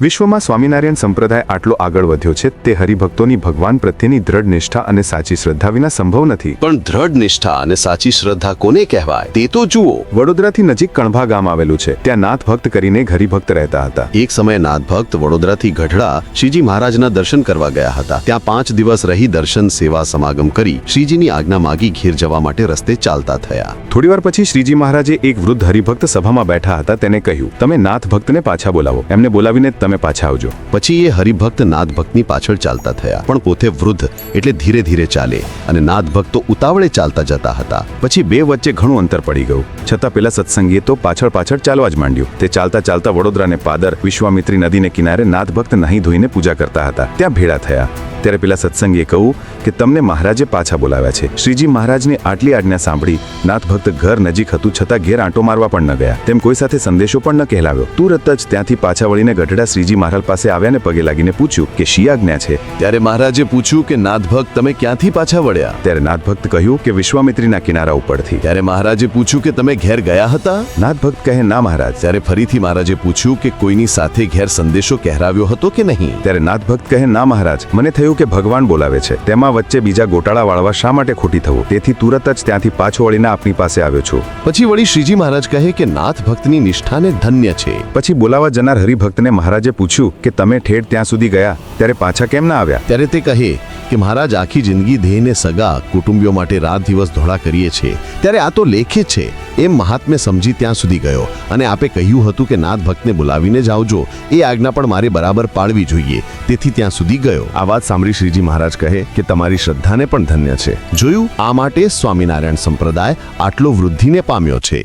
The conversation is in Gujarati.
વિશ્વમાં સ્વામિનારાયણ સંપ્રદાય આટલો આગળ વધ્યો છે તે હરિભક્તોની ભગવાન પ્રત્યેની દ્રઢ નિષ્ઠા અને સાચી શ્રદ્ધા વિના સંભવ નથી. પણ દ્રઢ નિષ્ઠા અને સાચી શ્રદ્ધા કોને કહેવાય? તે તો જુઓ. વડોદરાથી નજીક કણભા ગામ આવેલું છે ત્યાં નાથ ભક્ત કરીને એક હરિભક્ત રહેતા હતા. એક સમયે નાથભક્ત વડોદરાથી ગઢડા શ્રીજી મહારાજના દર્શન કરવા ગયા હતા. ત્યાં પાંચ દિવસ રહી દર્શન સેવા સમાગમ કરી શ્રીજીની આજ્ઞા માગી ઘેર જવા માટે રસ્તે ચાલતા થયા. થોડીવાર પછી શ્રીજી મહારાજે એક વૃદ્ધ હરિભક્ત સભામાં બેઠા હતા તેને કહ્યું તમે નાથ ભક્તને પાછા બોલાવો. એમને બોલાવીને તમે પાછા આવજો. પછી એ હરિભક્ત નાદભક્તની પાછળ ચાલતા થયા. પણ પોતે વૃદ્ધ એટલે ધીરે ધીરે ચાલે અને નાદભક્તો ઉતાવળે ચાલતા જતા હતા. પછી બે વચ્ચે ઘણું અંતર પડી ગયું. છતાં પેલા સત્સંગીએ તો પાછળ પાછળ ચાલવા જ માંડ્યું. તે ચાલતા ચાલતા વડોદરાને પાદર વિશ્વામિત્રી નદીને કિનારે નાદભક્ત નહીં ધોઈને પૂજા કરતા હતા. ત્યાં ભેળા થયા. ત્યારે પેલા સત્સંગીએ કહ્યું કે તમને મહારાજે પાછા બોલાવ્યા છે. શ્રીજી મહારાજની આટલી આજ્ઞા સાંભળી નાથ ભક્ત ઘર નજીક હતું છતાં ઘેર આંટો મારવા પણ ન ગયા. તેમ કોઈ સાથે સંદેશો પણ ન કહેલાવ્યો. તુરત જ ત્યાંથી પાછા વળીને ગઢડા શ્રીજી મહારાજ પાસે આવ્યા ને પગે લાગીને પૂછ્યું કે શી આજ્ઞા છે? ત્યારે મહારાજે પૂછ્યું કે નાથભક્ત તમે ક્યાંથી પાછા વળ્યા? ત્યારે નાથ ભક્ત કહ્યું કે વિશ્વામિત્રીના કિનારા ઉપરથી. ત્યારે મહારાજે પૂછ્યું કે તમે ઘેર ગયા હતા? નાથ ભક્ત કહે ના મહારાજ. ત્યારે ફરીથી મહારાજે પૂછ્યું કે કોઈની સાથે ઘેર સંદેશો કહેરાવ્યો હતો કે નહીં? ત્યારે નાથ ભક્ત કહે ના મહારાજ મને થયું કે ભગવાન બોલાવે છે તેમાં વચ્ચે બીજા ગોટાળા વાળવા શા માટે ખોટી થવું? તેથી તુરત જ ત્યાંથી પાછો વળીને આપની પાસે આવ્યો છું. પછી વળી શ્રીજી મહારાજ કહે કે નાથ ભક્તની નિષ્ઠાને ધન્ય છે. પછી બોલાવા જનાર હરિભક્તને મહારાજે પૂછ્યું કે તમે ઠેઠ ત્યાં સુધી ગયા ત્યારે પાછા કેમ ના આવ્યા? ત્યારે તે કહે કે મહારાજ આખી જિંદગી દેહને સગા કુટુંબીઓ માટે રાત દિવસ ધોળા કરીએ છે. ત્યારે આ તો લેખે છે એમ મહાત્મે સમજી ત્યાં સુધી ગયો. અને આપે કહ્યું હતું કે નાથ ભક્તને બોલાવીને જ આવજો. એ આજ્ઞા પણ મારે બરાબર પાળવી જોઈએ. તેથી ત્યાં સુધી ગયો. આ વાત સાંભળી શ્રીજી મહારાજ કહે કે તમારી શ્રદ્ધાને પણ ધન્ય છે. જોયું? આ માટે સ્વામિનારાયણ સંપ્રદાય આટલો વૃદ્ધિને પામ્યો છે.